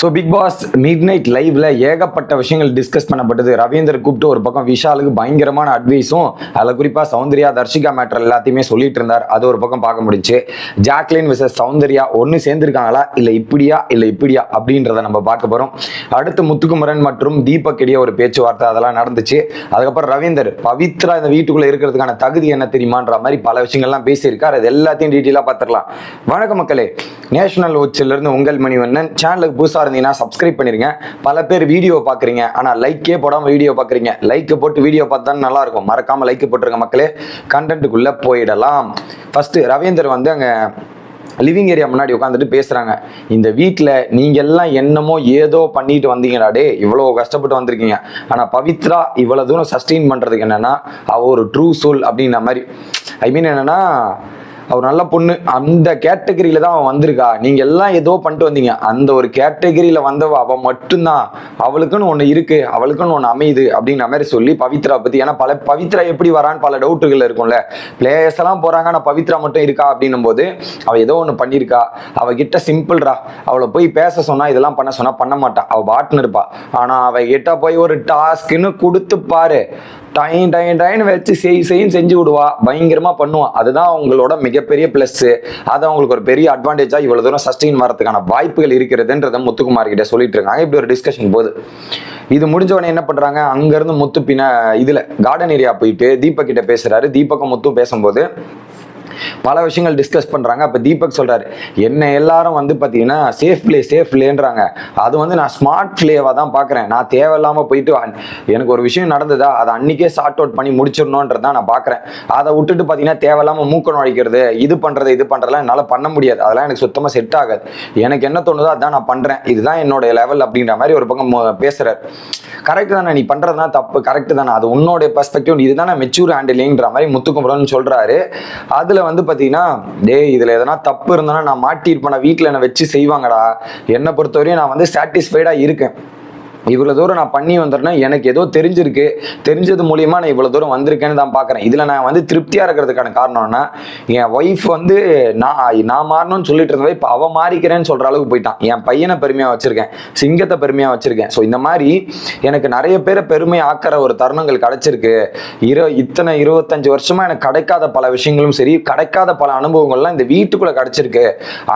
So Bigg Boss midnight லைவ்ல ஏகப்பட்ட விஷயங்கள் டிஸ்கஸ் பண்ணப்பட்டது. ரவீந்தர் கூப்பிட்டு ஒரு பக்கம் விஷாலுக்கு பயங்கரமான அட்வைஸும் அதில் குறிப்பாக சௌந்தர்யா தர்ஷிகா மேட்டர் எல்லாத்தையுமே சொல்லிட்டு இருந்தார். அது ஒரு பக்கம் பார்க்க முடிஞ்சு. ஜாக்லின் விசஸ் சௌந்தர்யா ஒன்று சேர்ந்துருக்காங்களா? இல்லை இப்படியா? இல்லை இப்படியா? அப்படின்றத நம்ம பார்க்க போகிறோம் அடுத்து முத்துக்குமரன் மற்றும் தீபக் இடையே ஒரு பேச்சுவார்த்தை அதெல்லாம் நடந்துச்சு. அதுக்கப்புறம் ரவீந்தர் பவித்ரா இந்த வீட்டுக்குள்ளே இருக்கிறதுக்கான தகுதி என்ன தெரியுமான்ற மாதிரி பல விஷயங்கள்லாம் பேசியிருக்கார். அது எல்லாத்தையும் டீட்டெயிலாக பார்த்துடலாம். வணக்க மக்களே. நேஷனல் இருந்து உங்கள் மணிவண்ணன். சேனலுக்கு புதுசாக இருந்தீங்கன்னா சப்ஸ்கிரைப் பண்ணிருங்க. பல பேர் வீடியோ பார்க்குறீங்க ஆனால் லைக்கே போடாமல் வீடியோ பார்க்குறீங்க லைக் போட்டு வீடியோ பார்த்தா நல்லா இருக்கும் மறக்காமல் லைக் போட்டுருங்க மக்களே. கண்டென்ட்டுக்குள்ளே போயிடலாம். ஃபஸ்ட்டு ரவீந்தர் வந்து அங்கே லிவிங் ஏரியா முன்னாடி உட்காந்துட்டு பேசுகிறாங்க இந்த வீட்டில் நீங்கள் எல்லாம் என்னமோ ஏதோ பண்ணிட்டு வந்தீங்கடா டே இவ்வளோ கஷ்டப்பட்டு வந்திருக்கீங்க. ஆனால் பவித்ரா இவ்வளோ தூரம் சஸ்டெயின் பண்ணுறதுக்கு என்னென்னா அவ ஒரு ட்ரூ சோல் அப்படின்ற மாதிரி. ஐ மீன் என்னென்னா அவர் நல்ல பொண்ணு. அந்த கேட்டகரியில தான் அவன் வந்திருக்கா. நீங்க எல்லாம் ஏதோ பண்ணிட்டு வந்தீங்க. அந்த ஒரு கேட்டகரியில வந்தவ அவ மட்டும்தான். அவளுக்குன்னு ஒண்ணு இருக்கு. அவளுக்குன்னு ஒண்ணு அமையுது அப்படிங்கிற மாதிரி சொல்லி பவித்ரா பத்தி. ஏன்னா பல பவித்ரா எப்படி வரான்னு பல டவுட்டுகள் இருக்கும்ல. பிளேயர்ஸ் எல்லாம் போறாங்க ஆனா பவித்ரா மட்டும் இருக்கா அப்படின்னும் போது அவ ஏதோ ஒண்ணு பண்ணியிருக்கா. அவ கிட்ட சிம்பிள்ரா அவளை போய் பேச சொன்னா இதெல்லாம் பண்ண சொன்னா பண்ண மாட்டா. அவ பாட்டுன்னு இருப்பா ஆனா அவ கிட்ட போய் ஒரு டாஸ்க்னு கொடுத்து பாரு. டைன் டைன் டைன் வச்சு செய் செய்யும் செஞ்சு விடுவா. பயங்கரமாக பண்ணுவா. அதுதான் அவங்களோட மிகப்பெரிய ப்ளஸ்ஸு அது அவங்களுக்கு ஒரு பெரிய அட்வான்டேஜாக இவ்வளோ தூரம் சஸ்டெயின் வரதுக்கான வாய்ப்புகள் இருக்கிறதுன்றத முத்துக்குமார் கிட்ட சொல்லிட்டு இருக்காங்க. இப்படி ஒரு டிஸ்கஷன் போகுது. இது முடிஞ்ச உடனே என்ன பண்ணுறாங்க அங்கேருந்து முத்து பின்ன இதில் கார்டன் ஏரியா போயிட்டு தீபக் கிட்ட பேசுகிறாரு தீபக்கும் முத்தும் பேசும்போது பல விஷயங்கள் டிஸ்கஸ் பண்றாங்க. அப்ப தீபக் சொல்றாரு என்ன எல்லாரும் வந்து பாத்தீங்கன்னா சேஃப் பிளே சேஃப் பிளேன்றாங்க அது வந்து நான் ஸ்மார்ட் பிளேவாக தான் பாக்குறேன். நான் தேவையில்லாம போயிட்டு எனக்கு ஒரு விஷயம் நடந்ததா? அதை அன்னைக்கே சார்ட் அவுட் பண்ணி முடிச்சிடணுன்றதான் நான் பாக்குறேன். அதை விட்டுட்டு பாத்தீங்கன்னா தேவையில்லாம மூக்கணும் அழைக்கிறது இது பண்றது இது பண்றதெல்லாம் என்னால பண்ண முடியாது. அதெல்லாம் எனக்கு சுத்தமாக செட் ஆகாது. எனக்கு என்ன தோணுதோ அதான் நான் பண்றேன். இதுதான் என்னோட லெவல் அப்படின்ற மாதிரி ஒரு பக்கம் பேசுகிறார் பேசுறாரு. கரெக்ட் தானே நீ பண்றதுதான் தப்பு. கரெக்ட் தானே. அது உன்னோட பெர்ஸ்பெக்டிவ் இதுதானே மெச்சூர் ஹேண்டிலிங்கிற மாதிரி முத்துக்குமரன் சொல்றாரு. அதுல வந்து பாத்தீங்கன்னா டேய் இதுல எதனா தப்பு இருந்தனா நான் மாட்டியிருப்பேன் வீட்டில் என்னை வச்சு செய்வாங்கடா. என்னை பொறுத்தவரையும் நான் வந்து சாட்டிஸ்ஃபைடா இருக்கேன். இவ்வளவு தூரம் நான் பண்ணி வந்துடுறேன் எனக்கு ஏதோ தெரிஞ்சிருக்கு. தெரிஞ்சது மூலியமா நான் இவ்வளவு தூரம் வந்திருக்கேன்னு தான் பாக்குறேன் இதுல நான் வந்து திருப்தியா இருக்கிறதுக்கான காரணம்னா என் ஒய்ஃப் வந்து நான் நான் மாறணும்னு சொல்லிட்டு இருந்தவ இப்ப அவ மாறிக்கிறேன்னு சொல்ற அளவுக்கு போயிட்டான். என் பையனை பெருமையா வச்சிருக்கேன். சிங்கத்தை பெருமையா வச்சிருக்கேன். ஸோ இந்த மாதிரி எனக்கு நிறைய பேரை பெருமை ஆக்கிற ஒரு தருணங்கள் கிடைச்சிருக்கு. இரு இத்தனை இருபத்தஞ்சு வருஷமா எனக்கு கிடைக்காத பல விஷயங்களும் சரி கிடைக்காத பல அனுபவங்கள்லாம் இந்த வீட்டுக்குள்ள கிடைச்சிருக்கு.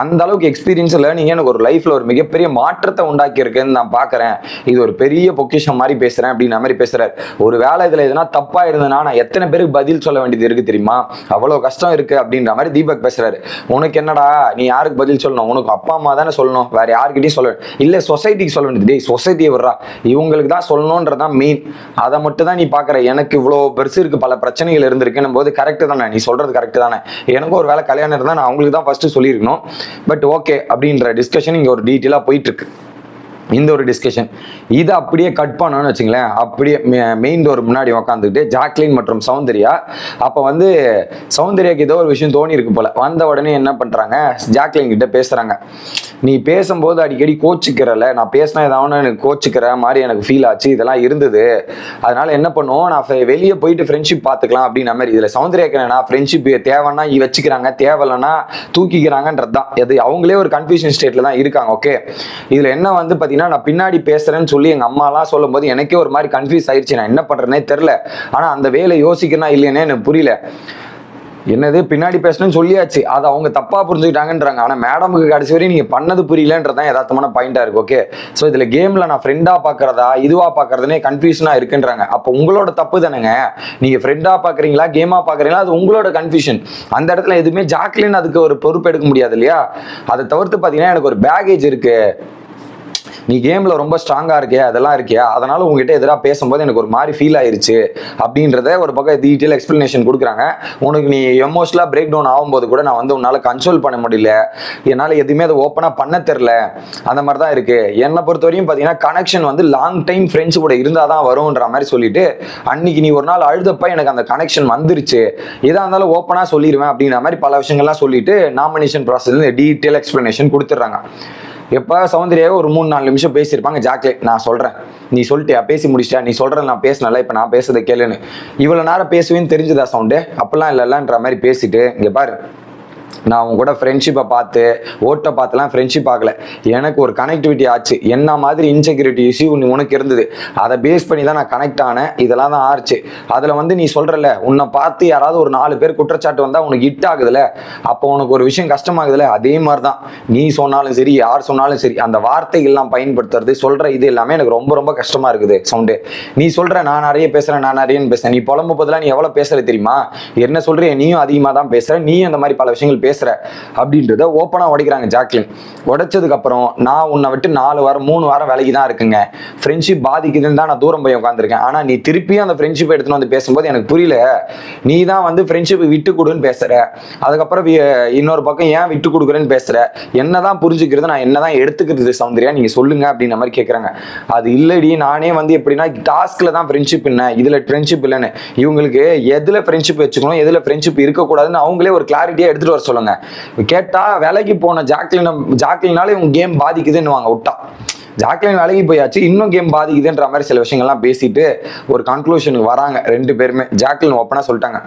அந்த அளவுக்கு எக்ஸ்பீரியன்ஸ் லேர்னிங் எனக்கு ஒரு லைஃப்ல ஒரு மிகப்பெரிய மாற்றத்தை உண்டாக்கி இருக்குன்னு நான் பாக்குறேன் இது ஒரு பெரிய பொக்கிஷம் மாதிரி பேசுறேன் அப்படின்ற மாதிரி பேசுறாரு. ஒரு வேலை இதுல எதுனா தப்பா இருந்ததுன்னா நான் எத்தனை பேருக்கு பதில் சொல்ல வேண்டியது இருக்கு தெரியுமா? அவ்வளவு கஷ்டம் இருக்கு அப்படின்ற மாதிரி தீபக் பேசுறாரு. உனக்கு என்னடா நீ யாருக்கு பதில் சொல்லணும்? உனக்கு அப்பா அம்மா தானே சொல்லணும். வேற யாருக்கிட்டையும் சொல்ல வேண்டியது. இல்ல சொசைட்டிக்கு சொல்ல வேண்டியது. டேய் சொசைட்டியை விடுறா. இவங்களுக்கு தான் சொல்லணுன்றதான் மெயின் அதை மட்டும் தான் நீ பாக்குற. எனக்கு இவ்வளோ பெருசு இருக்கு. பல பிரச்சனைகள் இருந்திருக்குன்னும் போது கரெக்ட் தானே. நீ சொல்றது கரெக்ட் தானே. எனக்கும் ஒரு வேலை கல்யாணம் இருந்தால் நான் அவங்களுக்கு தான் ஃபர்ஸ்ட் சொல்லியிருக்கணும். பட் ஓகே அப்படின்ற டிஸ்கஷன் இங்க ஒரு டீட்டெயிலாக போயிட்டு இருக்கு. இந்த ஒரு டிஸ்கஷன் இதை அப்படியே கட் பண்ணோன்னு வச்சுங்களேன் அப்படியே மெயின் டோர் முன்னாடி உக்காந்துக்கிட்டு ஜாக்லின் மற்றும் சௌந்தர்யா அப்போ வந்து சௌந்தர்யாக்கு ஏதோ ஒரு விஷயம் தோணி இருக்கு போல. வந்த உடனே என்ன பண்ணுறாங்க ஜாக்லின் கிட்ட பேசுகிறாங்க நீ பேசும்போது அடிக்கடி கோச்சிக்கிறல நான் பேசினா ஏதாவது எனக்கு கோச்சிக்கிற மாதிரி எனக்கு ஃபீல் ஆச்சு இதெல்லாம் இருந்தது. அதனால என்ன பண்ணுவோம் நான் ஃபெ- வெளியே போயிட்டு ஃப்ரெண்ட்ஷிப் பார்த்துக்கலாம் அப்படின்ற மாதிரி. இதில் சௌந்தர்யாக்கு ஃப்ரெண்ட்ஷிப் தேவைன்னா இ வச்சுக்கிறாங்க தேவையில்லைன்னா தூக்கிக்கிறாங்கன்றது தான். அது அவங்களே ஒரு கன்ஃபியூஷன் ஸ்டேட்ல தான் இருக்காங்க ஓகே இதில் என்ன வந்து பார்த்தீங்கன்னா நான் பின்னாடி பேசுறேன்னு சொல்லி எங்கள் அம்மாலாம் சொல்லும் போது எனக்கே ஒரு மாதிரி கன்ஃபியூஸ் ஆயிடுச்சு நான் என்ன பண்ணுறேனே தெரில ஆனால் அந்த வேலை யோசிக்கிறனா இல்லைன்னே எனக்கு புரியல. என்னது? பின்னாடி பேசணும்னு சொல்லியாச்சு. அதை அவங்க தப்பா புரிஞ்சுக்கிட்டாங்கன்றாங்க. ஆனா மேடமுக்கு கடைசி வரையும் நீங்க பண்ணது புரியலன்றதான் யதார்த்தமான பாயிண்டா இருக்கு. ஓகே ஸோ இதுல கேம்ல நான் ஃப்ரெண்டா பாக்குறதா இதுவா பாக்குறதுனே கன்ஃபியூஷனா இருக்குன்றாங்க. அப்போ உங்களோட தப்பு தானேங்க. நீங்க ஃப்ரெண்டா பாக்குறீங்களா கேமா பாக்குறீங்களா அது உங்களோட கன்ஃபியூஷன் அந்த இடத்துல எதுவுமே ஜாக்லின் அதுக்கு ஒரு பொறுப்பு எடுக்க முடியாது இல்லையா? அதை தவிர்த்து பாத்தீங்கன்னா எனக்கு ஒரு பேகேஜ் இருக்கு. நீ கேம்ல ரொம்ப ஸ்ட்ராங்கா இருக்கே அதெல்லாம் இருக்கியா? அதனால உங்ககிட்ட எதிராக பேசும்போது எனக்கு ஒரு மாதிரி ஃபீல் ஆயிருச்சு அப்படின்றத ஒரு பக்கம் டீட்டெயில் எக்ஸ்பிளனேஷன் கொடுக்குறாங்க. உனக்கு நீ எமோஷனலாக பிரேக் டவுன் ஆகும்போது கூட நான் வந்து உன்னால கன்சோல் பண்ண முடியல. என்னால் எதுவுமே அதை ஓப்பனாக பண்ண தெரில அந்த மாதிரி தான் இருக்கு. என்னை பொறுத்த வரையும் பார்த்தீங்கன்னா கனெக்ஷன் வந்து லாங் டைம் ஃப்ரெண்ட்ஸ் கூட இருந்தால் தான் வரும்ன்ற மாதிரி சொல்லிட்டு அன்னைக்கு நீ ஒரு நாள் அழுதப்ப எனக்கு அந்த கனெக்ஷன் வந்துருச்சு. எதாக இருந்தாலும் ஓப்பனாக சொல்லிடுவேன் அப்படிங்கிற மாதிரி பல விஷயங்கள்லாம் சொல்லிட்டு நாமினேஷன் ப்ராசஸ் டீட்டெயில் எக்ஸ்பிளனேஷன் கொடுத்துட்றாங்க. எப்போ சௌந்தர்யாவே ஒரு மூணு நாலு நிமிஷம் பேசியிருப்பாங்க ஜாக்லேட் நான் சொல்கிறேன் நீ சொல்லிட்டியா? பேசி முடிச்சிட்டா நீ சொல்கிறேன் நான் பேசினல இப்போ நான் பேசுறதை கேளுன்னு. இவ்வளோ நேரம் பேசுவேன்னு தெரிஞ்சுதா சவுண்டு? அப்பெல்லாம் இல்லைல்லன்ற மாதிரி பேசிட்டு இங்கே பாரு. நான் அவங்க கூட ஃப்ரெண்ட்ஷிப்பை பார்த்து ஓட்டை பார்த்துலாம் ஃப்ரெண்ட்ஷிப் பார்க்கல எனக்கு ஒரு கனெக்டிவிட்டி ஆச்சு. என்ன மாதிரி இன்செக்யூரிட்டி இஷ்யூ உனக்கு இருந்தது? அதை பேஸ் பண்ணி தான் நான் கனெக்ட் ஆனேன். இதெல்லாம் தான் ஆச்சு அதில் வந்து நீ சொல்கிறல உன்னை பார்த்து யாராவது ஒரு நாலு பேர் குற்றச்சாட்டு வந்தால் உனக்கு ஹிட் ஆகுதுல்ல? அப்போ உனக்கு ஒரு விஷயம் கஷ்டமாகுதுல்ல? அதே மாதிரி தான். நீ சொன்னாலும் சரி யார் சொன்னாலும் சரி அந்த வார்த்தைகள்லாம் பயன்படுத்துறது சொல்கிற இது எல்லாமே எனக்கு ரொம்ப ரொம்ப கஷ்டமாக இருக்குது சவுண்டு நீ சொல்கிற நான் நிறைய பேசுகிறேன் நான் நிறையன்னு பேசுகிறேன் நீ புலம்பு பதிலாக நீ எவ்வளோ பேசுகிற தெரியுமா? என்ன சொல்கிறிய நீயும் அதிகமாக தான் பேசுகிற நீ அந்த மாதிரி பல விஷயங்கள் பேசுகிற அப்படின்றத ஓப்பனாக உடைக்கிறாங்க ஜாக்லின். உடைச்சதுக்கு அப்புறம் நான் உன்னை விட்டு நாலு வாரம் மூணு வாரம் விலகி தான் இருக்குங்க. ஃப்ரெண்ட்ஷிப் பாதிக்குதுன்னு தான் நான் தூரம் போய் உட்காந்துருக்கேன் ஆனால் நீ திருப்பியும் அந்த ஃப்ரெண்ட்ஷிப் எடுத்துன்னு வந்து பேசும்போது எனக்கு புரியல. நீ தான் வந்து ஃப்ரெண்ட்ஷிப் விட்டு கொடுன்னு பேசுற. அதுக்கப்புறம் இன்னொரு பக்கம் ஏன் விட்டு கொடுக்குறேன்னு பேசுற? என்னதான் புரிஞ்சுக்கிறது நான் என்னதான் எடுத்துக்கிறது சௌந்தர்யா நீங்க சொல்லுங்க அப்படின்ற மாதிரி கேட்குறாங்க அது இல்லடி நானே வந்து எப்படின்னா டாஸ்க்ல தான் ஃப்ரெண்ட்ஷிப் என்ன இதுல ஃப்ரெண்ட்ஷிப் இல்லைன்னு. இவங்களுக்கு எதுல ஃப்ரெண்ட்ஷிப் வச்சுக்கணும் எதுல ஃப்ரெண்ட்ஷிப் இருக்கக்கூடாதுன்னு அவங்களே ஒரு கிளாரிட்டியா எடுத்துட்டு வர சொல்லுங்க. கேட்டா வேலைக்கு போன ஜாக்லின் ஜாக்லினால இவங்க கேம் பாதிக்குதுன்னு வாங்க விட்டா ஜாக்லின் வேலைக்கு போயாச்சு இன்னும் கேம் பாதிக்குதுன்ற மாதிரி சில விஷயங்கள்லாம் பேசிட்டு ஒரு கன்க்ளூஷனுக்கு வராங்க ரெண்டு பேருமே. ஜாக்லின் ஓப்பனா சொல்லிட்டாங்க.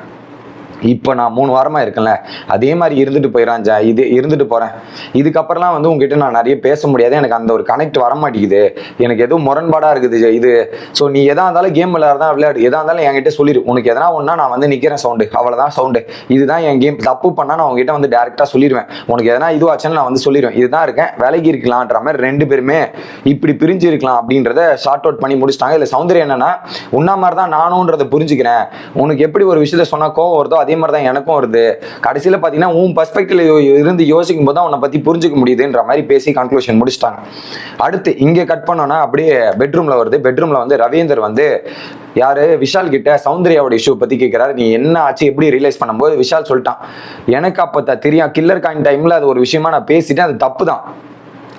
இப்போ நான் மூணு வாரமாக இருக்கேன்ல. அதே மாதிரி இருந்துட்டு போயிடறான் ஜா இது இருந்துட்டு போகிறேன் இதுக்கப்புறம்லாம் வந்து உங்ககிட்ட நான் நிறைய பேச முடியாது. எனக்கு அந்த ஒரு கனெக்ட் வர மாட்டேங்குது எனக்கு எதுவும் முரண்பாடாக இருக்குது ஜா, இது. ஸோ நீ எதாக இருந்தாலும் கேம் விளையாடுறதா விளையாடு. எதா இருந்தாலும் என்கிட்ட சொல்லிடு. உனக்கு எதனா ஒன்றா நான் வந்து நிற்கிறேன் சவுண்டு அவ்வளோதான் சவுண்டு இதுதான் என் கேம் தப்பு பண்ணால் நான் உங்ககிட்ட வந்து டேரெக்டாக சொல்லிடுவேன். உனக்கு எதனா இதுவாச்சுன்னு நான் வந்து சொல்லிடுவேன். இதுதான் இருக்கேன். விலகி இருக்கலான்ற மாதிரி ரெண்டு பேருமே இப்படி பிரிஞ்சு இருக்கலாம் அப்படின்றத ஷார்ட் அவுட் பண்ணி முடிச்சிட்டாங்க. இதில் சௌந்தர்யம் என்னன்னா உன்னா மாதிரி தான் நானுன்றதை புரிஞ்சுக்கிறேன். உனக்கு எப்படி ஒரு விஷயத்த சொன்னா கோவம் வருதோ அதே மாதிரி தான் எனக்கும் வருது. கடைசியில் பார்த்தீங்கன்னா உன் பர்ஸ்பெக்டிவ்ல இருந்து யோசிக்கும் போது தான் உன்னை பற்றி புரிஞ்சுக்க முடியுதுன்ற மாதிரி பேசி கன்க்ளூஷன் முடிச்சிட்டாங்க. அடுத்து இங்கே கட் பண்ணோன்னா அப்படியே பெட்ரூமில் வருது. பெட்ரூமில் வந்து ரவீந்தர் வந்து யாரு? விஷால் கிட்ட சௌந்தர்யாவோட இஷ்யூ பத்தி கேட்கிறாரு நீ என்ன ஆச்சு? எப்படி ரியலைஸ் பண்ணும்போது? விஷால் சொல்லிட்டான். எனக்கு அப்போ தெரியும். கில்லர் காயின் டைம்ல அது ஒரு விஷயமா நான் பேசிட்டேன். அது தப்பு தான்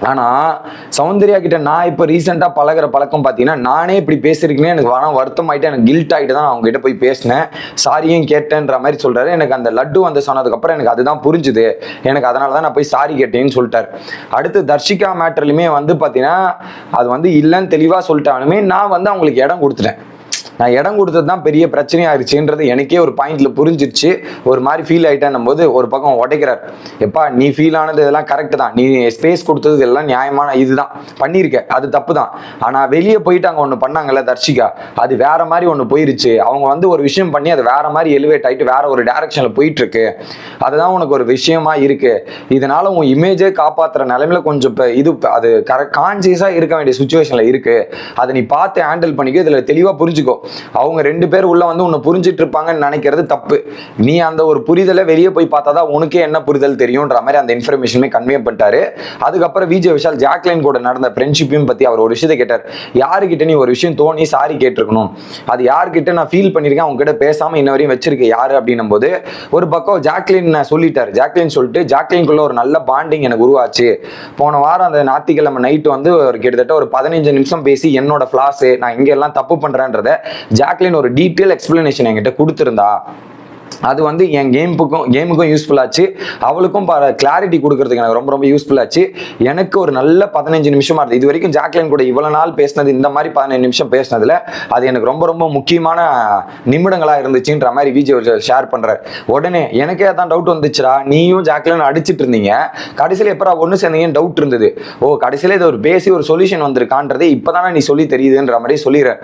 ஆனால் சௌந்தர்யா கிட்ட நான் இப்போ ரீசெண்டாக பழகுற பழக்கம் பார்த்தீங்கன்னா நானே இப்படி பேசியிருக்கேனே எனக்கு வர வருத்தம் ஆகிட்டு எனக்கு கில்ட் ஆகிட்டு தான் நான் அவங்க கிட்ட போய் பேசினேன். சாரியும் கேட்டேன்ற மாதிரி சொல்கிறாரு எனக்கு அந்த லட்டு வந்து சொன்னதுக்கப்புறம் எனக்கு அதுதான் புரிஞ்சுது. எனக்கு அதனால தான் நான் போய் சாரி கேட்டேன்னு சொல்லிட்டார். அடுத்து தர்ஷிகா மேட்டர்லையுமே வந்து பார்த்தீங்கன்னா அது வந்து இல்லைன்னு தெளிவாக சொல்லிட்டாலுமே நான் வந்து அவங்களுக்கு இடம் கொடுத்துட்டேன். நான் இடம் கொடுத்தது தான் பெரிய பிரச்சனையாயிருச்சுன்றது எனக்கே ஒரு பாயிண்ட்ல புரிஞ்சிருச்சு. ஒரு மாதிரி ஃபீல் ஆயிட்டேன்னும் போது ஒரு பக்கம் உடைக்கிறார். எப்பா நீ ஃபீல் ஆனது இதெல்லாம் கரெக்ட் தான். நீ ஸ்பேஸ் கொடுத்தது இதெல்லாம் நியாயமான இதுதான். பண்ணியிருக்க அது தப்பு தான் ஆனால் வெளியே போயிட்டு அங்கே ஒன்று பண்ணாங்கல்ல தர்ஷிகா அது வேற மாதிரி ஒன்று போயிருச்சு. அவங்க வந்து ஒரு விஷயம் பண்ணி அது வேற மாதிரி எலிவேட் ஆயிட்டு வேற ஒரு டைரக்ஷன்ல போயிட்டு இருக்கு அதுதான் உனக்கு ஒரு விஷயமா இருக்கு. இதனால உன் இமேஜே காப்பாத்துற நிலைமையில கொஞ்சம் இப்போ இது அது கரெக்ட் கான்சியஸாக இருக்க வேண்டிய சுச்சுவேஷன்ல இருக்கு. அதை நீ பார்த்து ஹேண்டில் பண்ணிக்கோ. இதில் தெளிவாக புரிஞ்சுக்கோ. அவங்க ரெண்டு பேர் உள்ள வந்து உன்னை புரிஞ்சிட்டு இருப்பாங்கன்னு நினைக்கிறது தப்பு. நீ அந்த ஒரு புரிதலை வெளியே போய் பார்த்தா தான் உனக்கே என்ன புரிதல் தெரியும்ன்ற மாதிரி அந்த இன்ஃபர்மேஷனுமே கன்வே பண்ணிட்டாரு. அதுக்கப்புறம் விஜய் விஷால் ஜாக்லைன் கூட நடந்த ஃப்ரெண்ட்ஷிப்பையும் பத்தி அவர் ஒரு விஷயத்தை கேட்டார். யாருக்கிட்ட நீ ஒரு விஷயம் தோணி சாரி கேட்டிருக்கணும்? அது யார்கிட்ட நான் ஃபீல் பண்ணியிருக்கேன் அவங்க கிட்ட பேசாம இன்ன வரையும் வச்சிருக்கேன் யாரு அப்படின்னும் போது ஒரு பக்கம் ஜாக்லின் சொல்லிட்டாரு. ஜாக்லின் சொல்லிட்டு ஜாக்லின்குள்ள ஒரு நல்ல பாண்டிங் எனக்கு உருவாச்சு. போன வாரம் அந்த ஞாயிற்றுக்கிழமை நைட்டு வந்து ஒரு கிட்டத்தட்ட ஒரு பதினஞ்சு நிமிஷம் பேசி என்னோட ஃபிளாஸு நான் இங்கே எல்லாம் தப்பு பண்றேன்றத ஜாக்லின் ஒரு டீட்டெயில் எக்ஸ்பிளனேஷன் என்கிட்ட கொடுத்துருந்தா அது வந்து என் கேமுக்கும் கேமுக்கும் யூஸ்ஃபுல் ஆச்சு. அவளுக்கும் கிளாரிட்டி கொடுக்கறதுக்கு எனக்கு ரொம்ப ரொம்ப யூஸ்ஃபுல் ஆச்சு. எனக்கு ஒரு நல்ல பதினஞ்சு நிமிஷமா இருந்தது. இது வரைக்கும் ஜாக்லின் கூட இவ்வளவு நாள் பேசினது இந்த மாதிரி பதினஞ்சு நிமிஷம் பேசினதுல அது எனக்கு ரொம்ப ரொம்ப முக்கியமான நிமிடங்களா இருந்துச்சுன்ற மாதிரி விஜய் ஷேர் பண்றாரு. உடனே எனக்கே தான் டவுட் வந்துச்சுடா. நீயும் ஜாக்லின் அடிச்சிட்டு இருந்தீங்க. கடைசியில் எப்பரா ஒன்று சேர்ந்தீங்கன்னு டவுட் இருந்தது. ஓ கடைசியில் இது ஒரு பேசி ஒரு சொல்யூஷன் வந்திருக்கான்றதே இப்போதானே நீ சொல்லி தெரியுதுன்ற மாதிரி சொல்லிடுறேன்.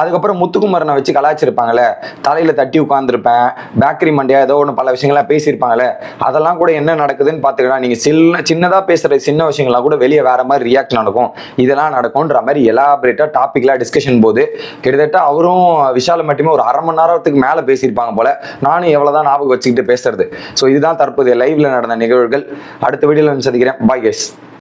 அதுக்கப்புறம் முத்துக்குமரனை வச்சு கலாச்சிருப்பாங்களே தலையில தட்டி உட்காந்துருப்பேன் பேக் மண்டியா ஏதோ ஒன்று பல விஷயங்கள்லாம் பேசியிருப்பாங்கல்ல? அதெல்லாம் கூட என்ன நடக்குதுன்னு பார்த்துக்கலாம் நீங்கள் சின்ன சின்னதாக பேசுகிற சின்ன விஷயங்கள்லாம் கூட வெளியே வேற மாதிரி ரியாக்ட் நடக்கும். இதெல்லாம் நடக்கும்ன்ற மாதிரி எலாபரேட்டாக டாப்பிக்லாம் டிஸ்கஷன் போது கிட்டத்தட்ட அவரும் விஷால் மட்டுமே ஒரு அரை மணி நேரத்துக்கு மேலே பேசியிருப்பாங்க போல. நானும் எவ்வளோதான் ஞாபகம் வச்சுக்கிட்டு பேசுறது. ஸோ இதுதான் தற்போதைய லைவ்ல நடந்த நிகழ்வுகள். அடுத்த வீடியோவில் சந்திக்கிறேன். பாய் கேஸ்